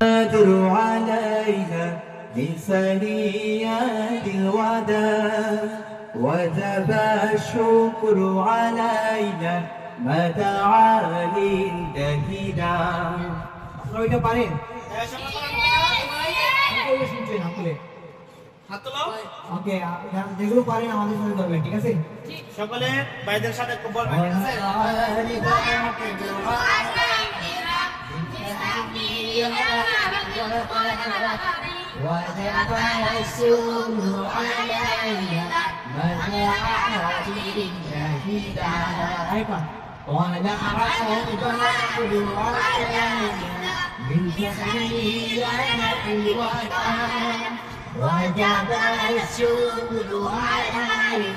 القدر علينا من ثنيات الوداع وجب الشكر علينا ما دعا للدهنا আপনারা ওইটা পারেন সকলে শুনছেন সকলে হাত তোলো ওকে যেগুলো পারেন আমাদের সাথে করবেন ঠিক আছে সকলে ভাইদের সাথে একটু বলবেন ঠিক আছে ودفع السوء علي مناعة جديدة ونحر البحر علي من جهلي نحل وكان ودفع السوء علي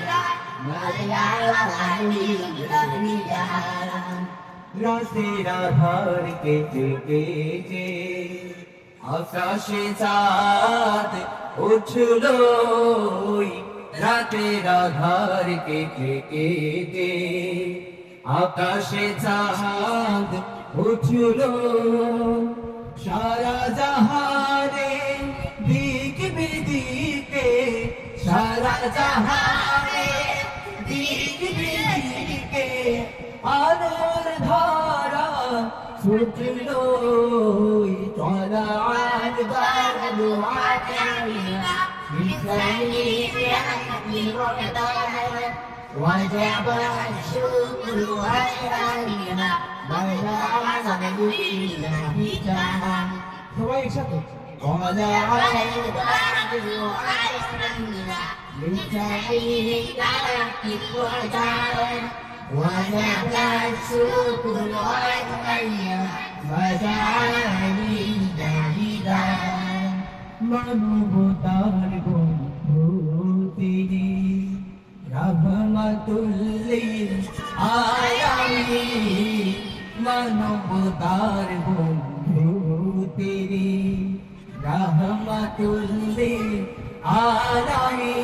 مناعة جديدة رسينا بھر کے چکے আকাশে চাঁদ উঠল রাতের আধার কেটে কেটে। আকাশে চাঁদ উঠল, সারা জাহারে দিক বিদিকে, সারা জাহানে দিক বিদিকে, আলোর ধারা ফুটল। وجعل الشكر غيرنا بل أعظم دين بكها ثواني شكر قال عليك أرجو أسلمنا لتعيد تركت وجعل وجعل الشكر غيرنا রহমতুল্লিল আলামি মানবতার বন্ধু তিনি। রহমতুল্লিল আলামি,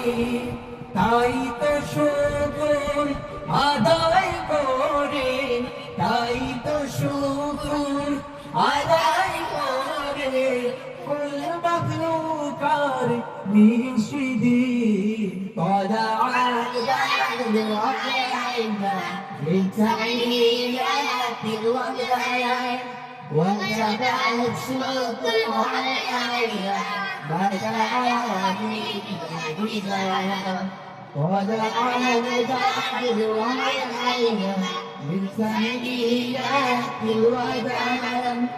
তাই তো শুকুর আদায় করে, তাই তো শুকুর আদায় করে। কুল মখলুকার নিশিদি بالغيبة للتعليم أنفذ وبالعيب وانتبهت سوق المعلمة بعد عوافي بزيادة ودعنا بتعبد وعلينا بالتعليم أنفذ وبالعيب